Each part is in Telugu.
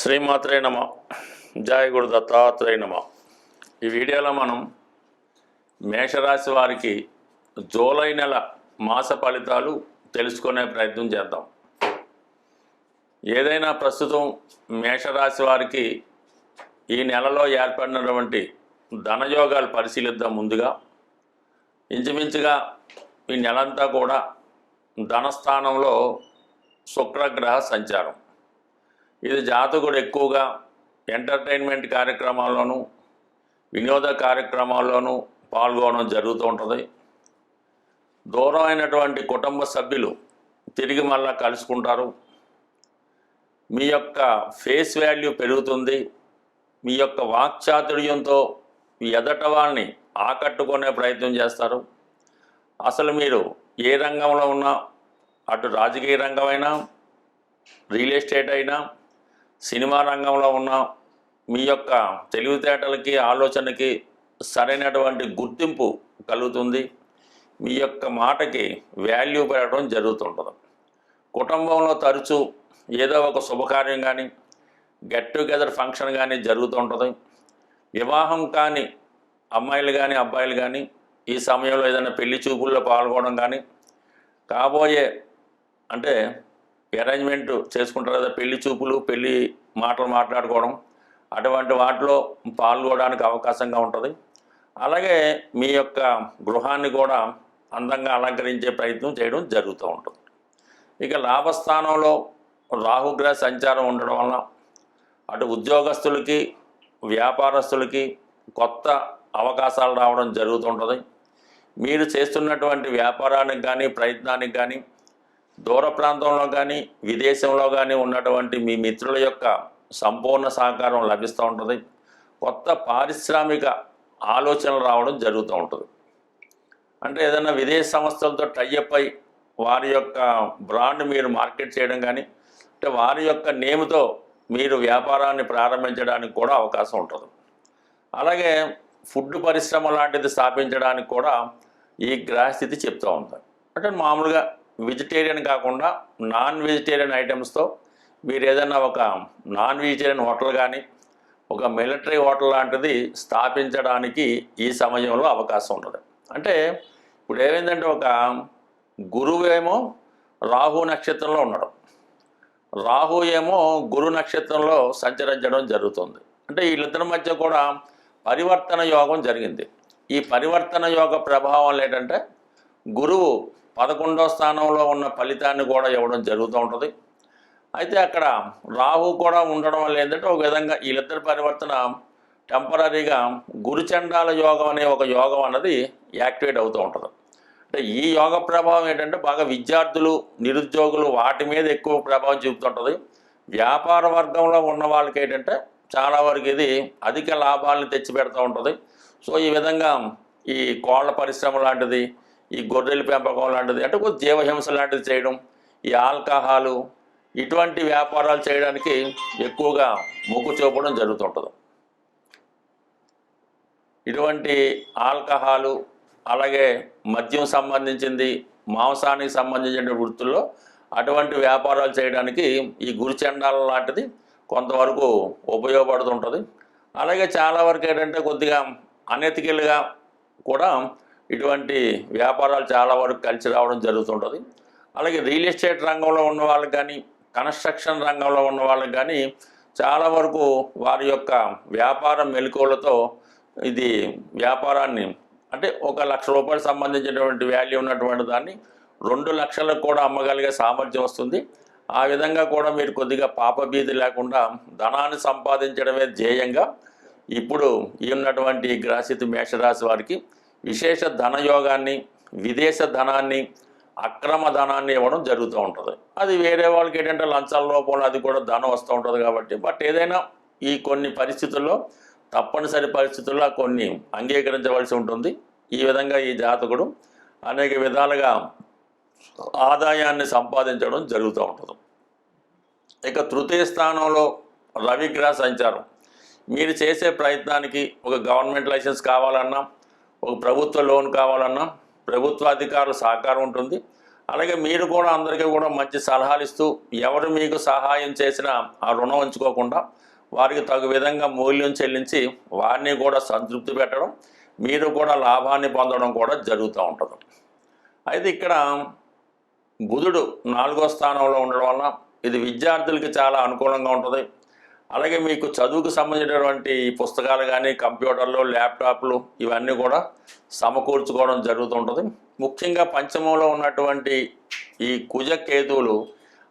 శ్రీమాత్రే నమ. జయ గురు దత్తాత్రేయ నమ. ఈ వీడియోలో మనం మేషరాశి వారికి జూలై నెల మాస ఫలితాలు తెలుసుకునే ప్రయత్నం చేద్దాం. ఏదైనా ప్రస్తుతం మేషరాశి వారికి ఈ నెలలో ఏర్పడినటువంటి ధనయోగాలు పరిశీలిద్దాం ముందుగా. ఇంచుమించుగా ఈ నెలంతా కూడా ధనస్థానంలో శుక్రగ్రహ సంచారం. ఇది జాతకుడు ఎక్కువగా ఎంటర్టైన్మెంట్ కార్యక్రమాల్లోనూ వినోద కార్యక్రమాల్లోనూ పాల్గొనడం జరుగుతూ ఉంటుంది. దూరం అయినటువంటి కుటుంబ సభ్యులు తిరిగి మళ్ళా కలుసుకుంటారు. మీ యొక్క ఫేస్ వాల్యూ పెరుగుతుంది. మీ యొక్క వాక్చాతుర్యంతో ఎదట వాళ్ళని ఆకట్టుకునే ప్రయత్నం చేస్తారు. అసలు మీరు ఏ రంగంలో ఉన్నా అటు రాజకీయ రంగమైనా రియల్ ఎస్టేట్ అయినా సినిమా రంగంలో ఉన్న మీ యొక్క తెలివితేటలకి ఆలోచనకి సరైనటువంటి గుర్తింపు కలుగుతుంది. మీ యొక్క మాటకి వాల్యూ పెరగడం జరుగుతుంటుంది. కుటుంబంలో తరచూ ఏదో ఒక శుభకార్యం కానీ గెట్ టుగెదర్ ఫంక్షన్ కానీ జరుగుతుంటుంది. వివాహం కానీ అమ్మాయిలు కానీ అబ్బాయిలు కానీ ఈ సమయంలో ఏదైనా పెళ్ళి చూపుల్లో పాల్గొనడం కానీ కాబోయే అంటే అరేంజ్మెంట్ చేసుకుంటారు కదా పెళ్ళి చూపులు పెళ్ళి మాటలు మాట్లాడుకోవడం అటువంటి వాటిలో పాల్గొనడానికి అవకాశంగా ఉంటుంది. అలాగే మీ యొక్క గృహాన్ని కూడా అందంగా అలంకరించే ప్రయత్నం చేయడం జరుగుతూ ఉంటుంది. ఇక లాభస్థానంలో రాహుగ్రహ సంచారం ఉండడం వలన అటు ఉద్యోగస్తులకి వ్యాపారస్తులకి కొత్త అవకాశాలు రావడం జరుగుతుంటుంది మీరు చేస్తున్నటువంటి వ్యాపారానికి కానీ ప్రయత్నానికి కానీ దూర ప్రాంతంలో కానీ విదేశంలో కానీ ఉన్నటువంటి మీ మిత్రుల యొక్క సంపూర్ణ సహకారం లభిస్తూ ఉంటుంది. కొత్త పారిశ్రామిక ఆలోచనలు రావడం జరుగుతూ ఉంటుంది. అంటే ఏదైనా విదేశ సంస్థలతో టైఅప్ అయి వారి యొక్క బ్రాండ్ మీరు మార్కెట్ చేయడం కానీ అంటే వారి యొక్క నేమ్తో మీరు వ్యాపారాన్ని ప్రారంభించడానికి కూడా అవకాశం ఉంటుంది. అలాగే ఫుడ్ పరిశ్రమ లాంటిది స్థాపించడానికి కూడా ఈ గ్రహస్థితి చెప్తూ ఉంటుంది అంటే మామూలుగా వెజిటేరియన్ కాకుండా నాన్ వెజిటేరియన్ ఐటమ్స్తో మీరు ఏదైనా ఒక నాన్ వెజిటేరియన్ హోటల్ కానీ ఒక మిలిటరీ హోటల్ లాంటిది స్థాపించడానికి ఈ సమయంలో అవకాశం ఉండదు అంటే ఇప్పుడు ఏమైందంటే ఒక గురువు ఏమో రాహు నక్షత్రంలో ఉండడం రాహు ఏమో గురు నక్షత్రంలో సంచరించడం జరుగుతుంది. అంటే వీళ్ళిద్దరి మధ్య కూడా పరివర్తన యోగం జరిగింది. ఈ పరివర్తన యోగ ప్రభావం ఏంటంటే గురువు పదకొండో స్థానంలో ఉన్న ఫలితాన్ని కూడా ఇవ్వడం జరుగుతూ ఉంటుంది. అయితే అక్కడ రాహు కూడా ఉండడం వల్ల ఏంటంటే ఒక విధంగా వీళ్ళిద్దరి పరివర్తన టెంపరీగా గురుచండాల యోగం అనే ఒక యోగం అన్నది యాక్టివేట్ అవుతూ ఉంటుంది. అంటే ఈ యోగ ప్రభావం ఏంటంటే బాగా విద్యార్థులు నిరుద్యోగులు వాటి మీద ఎక్కువ ప్రభావం చూపుతుంటుంది. వ్యాపార వర్గంలో ఉన్న వాళ్ళకి ఏంటంటే చాలా వరకు ఇది అధిక లాభాలను తెచ్చిపెడుతూ ఉంటుంది. సో ఈ విధంగా ఈ కోళ్ళ పరిశ్రమ లాంటిది ఈ గొర్రెల పెంపకం లాంటిది. అంటే కొంచెం జీవహింస లాంటిది చేయడం ఈ ఆల్కహాలు ఇటువంటి వ్యాపారాలు చేయడానికి ఎక్కువగా మొగ్గు చూపడం జరుగుతుంటుంది. ఇటువంటి ఆల్కహాలు అలాగే మద్యం సంబంధించింది మాంసానికి సంబంధించిన వృత్తుల్లో అటువంటి వ్యాపారాలు చేయడానికి ఈ గురుచండాల లాంటిది కొంతవరకు ఉపయోగపడుతుంటుంది. అలాగే చాలా వరకు ఏంటంటే కొద్దిగా అనెతికల్గా కూడా ఇటువంటి వ్యాపారాలు చాలా వరకు కలిసి రావడం జరుగుతుంటుంది. అలాగే రియల్ ఎస్టేట్ రంగంలో ఉన్న వాళ్ళకి కానీ కన్స్ట్రక్షన్ రంగంలో ఉన్న వాళ్ళకి కానీ చాలా వరకు వారి యొక్క వ్యాపార మెలకువలతో ఇది వ్యాపారాన్ని అంటే ఒక లక్ష రూపాయలు సంబంధించినటువంటి వాల్యూ ఉన్నటువంటి దాన్ని రెండు లక్షలకు కూడా అమ్మగలిగే సామర్థ్యం వస్తుంది. ఆ విధంగా కూడా మీరు కొద్దిగా పాపభీతి లేకుండా ధనాన్ని సంపాదించడమే ధ్యేయంగా ఇప్పుడు ఈ ఉన్నటువంటి గ్రహస్థితి మేషరాశి వారికి విశేష ధనయోగాన్ని విదేశ ధనాన్ని అక్రమ ధనాన్ని ఇవ్వడం జరుగుతూ ఉంటుంది. అది వేరే వాళ్ళకి ఏంటంటే లంచాల రూపంలో అది కూడా ధనం వస్తూ ఉంటుంది కాబట్టి బట్ ఏదైనా ఈ కొన్ని పరిస్థితుల్లో తప్పనిసరి పరిస్థితుల్లో కొన్ని అంగీకరించవలసి ఉంటుంది. ఈ విధంగా ఈ జాతకుడు అనేక విధాలుగా ఆదాయాన్ని సంపాదించడం జరుగుతూ ఉంటుంది. ఇక తృతీయ స్థానంలో రవిగ్రహ సంచారం. మీరు చేసే ప్రయత్నానికి ఒక గవర్నమెంట్ లైసెన్స్ కావాలన్నా ఒక ప్రభుత్వ లోన్ కావాలన్నా ప్రభుత్వ అధికారుల సహకారం ఉంటుంది. అలాగే మీరు కూడా అందరికీ కూడా మంచి సలహాలు ఇస్తూ ఎవరు మీకు సహాయం చేసినా ఆ రుణం ఉంచుకోకుండా వారికి తగు విధంగా మూల్యం చెల్లించి వారిని కూడా సంతృప్తి పెట్టడం మీరు కూడా లాభాన్ని పొందడం కూడా జరుగుతూ ఉంటుంది. అయితే ఇక్కడ బుధుడు నాలుగో స్థానంలో ఉండడం వలన ఇది విద్యార్థులకి చాలా అనుకూలంగా ఉంటుంది. అలాగే మీకు చదువుకు సంబంధించినటువంటి పుస్తకాలు కానీ కంప్యూటర్లు ల్యాప్టాప్లు ఇవన్నీ కూడా సమకూర్చుకోవడం జరుగుతుంటుంది ముఖ్యంగా పంచమంలో ఉన్నటువంటి ఈ కుజ కేతువులు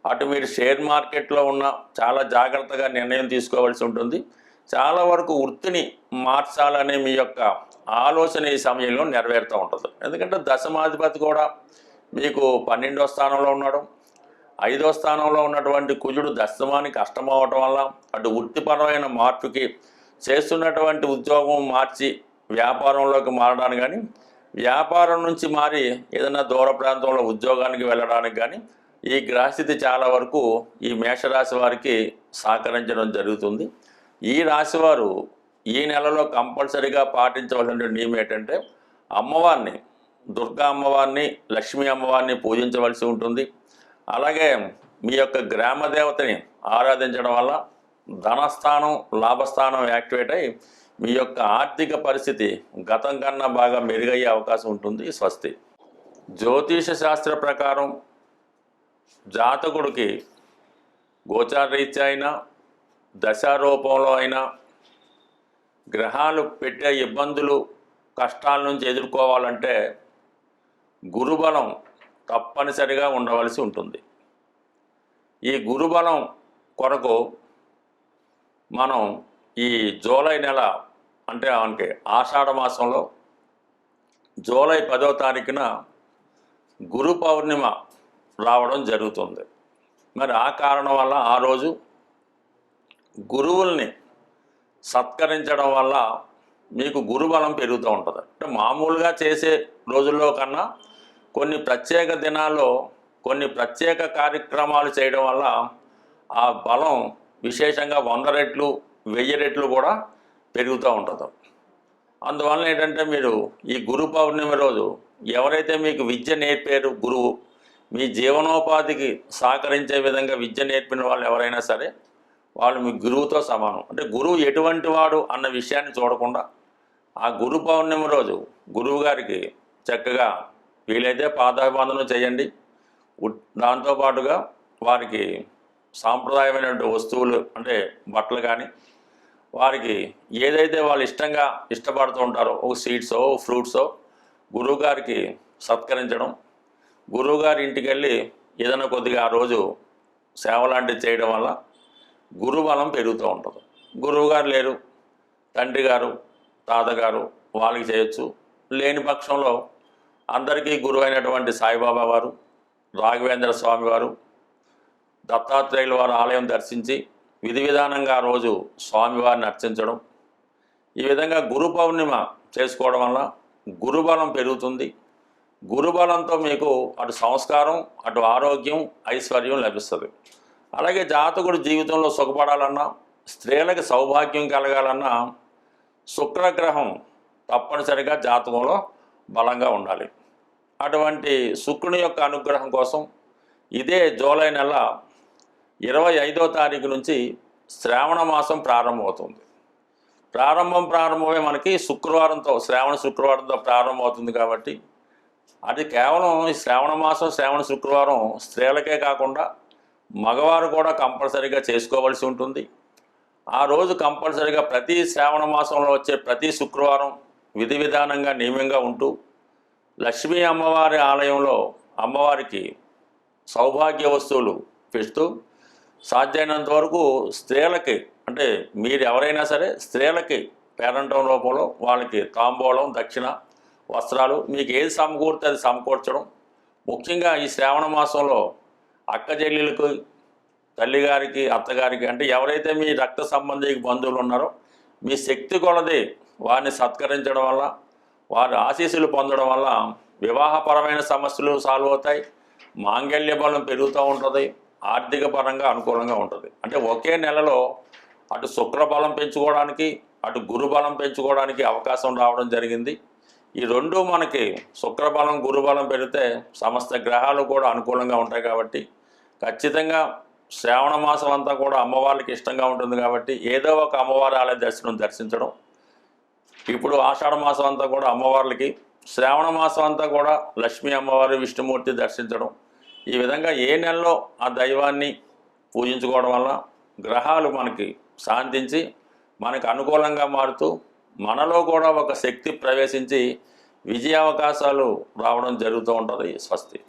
అటు మీరు షేర్ మార్కెట్లో ఉన్న చాలా జాగ్రత్తగా నిర్ణయం తీసుకోవాల్సి ఉంటుంది. చాలా వరకు వృత్తిని మార్చాలనే మీ యొక్క ఆలోచన ఈ సమయంలో నెరవేరుతూ ఉంటుంది. ఎందుకంటే దశమాధిపతి కూడా మీకు పన్నెండో స్థానంలో ఉన్నాడు. ఐదో స్థానంలో ఉన్నటువంటి కుజుడు దశమానికి అష్టమవటం వల్ల అటు వృత్తిపరమైన మార్పుకి చేస్తున్నటువంటి ఉద్యోగం మార్చి వ్యాపారంలోకి మారడానికి కానీ వ్యాపారం నుంచి మారి ఏదైనా దూర ప్రాంతంలో ఉద్యోగానికి వెళ్ళడానికి కానీ ఈ గ్రహస్థితి చాలా వరకు ఈ మేషరాశి వారికి సహకరించడం జరుగుతుంది. ఈ రాశివారు ఈ నెలలో కంపల్సరీగా పాటించవలసిన నియమం ఏంటంటే అమ్మవారిని దుర్గా అమ్మవారిని లక్ష్మీ అమ్మవారిని పూజించవలసి ఉంటుంది. అలాగే మీ యొక్క గ్రామ దేవతని ఆరాధించడం వల్ల ధనస్థానం లాభస్థానం యాక్టివేట్ అయ్యి మీ యొక్క ఆర్థిక పరిస్థితి గతం కన్నా బాగా మెరుగయ్యే అవకాశం ఉంటుంది స్వస్తి. జ్యోతిష శాస్త్ర ప్రకారం జాతకుడికి గోచారరీత్యా అయినా దశారూపంలో అయినా గ్రహాలు పెట్టే ఇబ్బందులు కష్టాల నుంచి ఎదుర్కోవాలంటే గురుబలం తప్పనిసరిగా ఉండవలసి ఉంటుంది. ఈ గురుబలం కొరకు మనం ఈ జూలై నెల అంటే మనకి ఆషాఢ మాసంలో జూలై పదో తారీఖున గురు పౌర్ణిమ రావడం జరుగుతుంది. మరి ఆ కారణం వల్ల ఆ రోజు గురువుల్ని సత్కరించడం వల్ల మీకు గురుబలం పెరుగుతూ ఉంటుంది. అంటే మామూలుగా చేసే రోజుల్లో కన్నా కొన్ని ప్రత్యేక దినాల్లో కొన్ని ప్రత్యేక కార్యక్రమాలు చేయడం వల్ల ఆ బలం విశేషంగా వంద రెట్లు వెయ్యి రెట్లు కూడా పెరుగుతూ ఉంటుంది. అందువలన ఏంటంటే మీరు ఈ గురు పౌర్ణమి రోజు ఎవరైతే మీకు విద్య నేర్పారు గురువు మీ జీవనోపాధికి సహకరించే విధంగా విద్య నేర్పిన వాళ్ళు ఎవరైనా సరే వాళ్ళు మీ గురువుతో సమానం. అంటే గురువు ఎటువంటి వాడు అన్న విషయాన్ని చూడకుండా ఆ గురు పౌర్ణమి రోజు గురువు గారికి చక్కగా వీలైతే పాదాభివందనం చేయండి. దాంతోపాటుగా వారికి సాంప్రదాయమైనటువంటి వస్తువులు అంటే బట్టలు కానీ వారికి ఏదైతే వాళ్ళు ఇష్టంగా ఇష్టపడుతూ ఉంటారో ఒక సీడ్సో ఫ్రూట్సో గురువుగారికి సత్కరించడం గురువుగారి ఇంటికి వెళ్ళి ఏదైనా కొద్దిగా ఆ రోజు సేవ లాంటివి చేయడం వల్ల గురుబలం పెరుగుతూ ఉంటుంది. గురువుగారు లేరు తండ్రి గారు తాతగారు వాళ్ళకి చేయొచ్చు. లేని పక్షంలో అందరికీ గురువైనటువంటి సాయిబాబా వారు రాఘవేంద్ర స్వామి వారు దత్తాత్రేయుల వారి ఆలయం దర్శించి విధి విధానంగా ఆ రోజు స్వామివారిని అర్చించడం. ఈ విధంగా గురు పౌర్ణిమ చేసుకోవడం వల్ల గురుబలం పెరుగుతుంది. గురుబలంతో మీకు అటు సంస్కారం అటు ఆరోగ్యం ఐశ్వర్యం లభిస్తుంది. అలాగే జాతకుడు జీవితంలో సుఖపడాలన్నా స్త్రీలకు సౌభాగ్యం కలగాలన్నా శుక్రగ్రహం తప్పనిసరిగా జాతకంలో బలంగా ఉండాలి. అటువంటి శుక్రుని యొక్క అనుగ్రహం కోసం ఇదే జూలై నెల ఇరవై ఐదో తారీఖు నుంచి శ్రావణ మాసం ప్రారంభమవుతుంది. ప్రారంభం ప్రారంభమే మనకి శుక్రవారంతో శ్రావణ శుక్రవారంతో ప్రారంభమవుతుంది కాబట్టి అది కేవలం ఈ శ్రావణ మాసం శ్రావణ శుక్రవారం స్త్రీలకే కాకుండా మగవారు కూడా కంపల్సరీగా చేసుకోవాల్సి ఉంటుంది. ఆ రోజు కంపల్సరీగా ప్రతి శ్రావణ మాసంలో వచ్చే ప్రతి శుక్రవారం విధి విధానంగా నియమంగా ఉంటూ లక్ష్మీ అమ్మవారి ఆలయంలో అమ్మవారికి సౌభాగ్య వస్తువులు పెడుతూ సాధ్యమైనంత వరకు స్త్రీలకి అంటే మీరు ఎవరైనా సరే స్త్రీలకి పేరంటం రూపంలో వాళ్ళకి తాంబూలం దక్షిణ వస్త్రాలు మీకు ఏది సమకూరితే అది సమకూర్చడం. ముఖ్యంగా ఈ శ్రావణ మాసంలో అక్క చెల్లెలకు తల్లిగారికి అత్తగారికి అంటే ఎవరైతే మీ రక్త సంబంధి బంధువులు ఉన్నారో మీ శక్తి కొలది వారిని సత్కరించడం వల్ల వారి ఆశీస్సులు పొందడం వల్ల వివాహపరమైన సమస్యలు సాల్వ్ అవుతాయి మాంగళ్య బలం పెరుగుతూ ఉంటుంది ఆర్థిక పరంగా అనుకూలంగా ఉంటుంది. అంటే ఒకే నెలలో అటు శుక్ర బలం పెంచుకోవడానికి అటు గురు బలం పెంచుకోవడానికి అవకాశం రావడం జరిగింది. ఈ రెండు మనకి శుక్రబలం గురుబలం పెరిగితే సమస్త గ్రహాలు కూడా అనుకూలంగా ఉంటాయి కాబట్టి ఖచ్చితంగా శ్రావణ మాసం అంతా కూడా అమ్మవారికి ఇష్టంగా ఉంటుంది కాబట్టి ఏదో ఒక అమ్మవారి ఆలయ దర్శనం దర్శించడం ఇప్పుడు ఆషాఢ మాసం అంతా కూడా అమ్మవార్లకి శ్రావణ మాసం అంతా కూడా లక్ష్మీ అమ్మవారి విష్ణుమూర్తి దర్శించడం. ఈ విధంగా ఏ నెలలో ఆ దైవాన్ని పూజించుకోవడం వల్ల గ్రహాలు మనకి శాంతించి మనకు అనుకూలంగా మారుతూ మనలో కూడా ఒక శక్తి ప్రవేశించి విజయావకాశాలు రావడం జరుగుతూ ఉంటుంది స్వస్తి.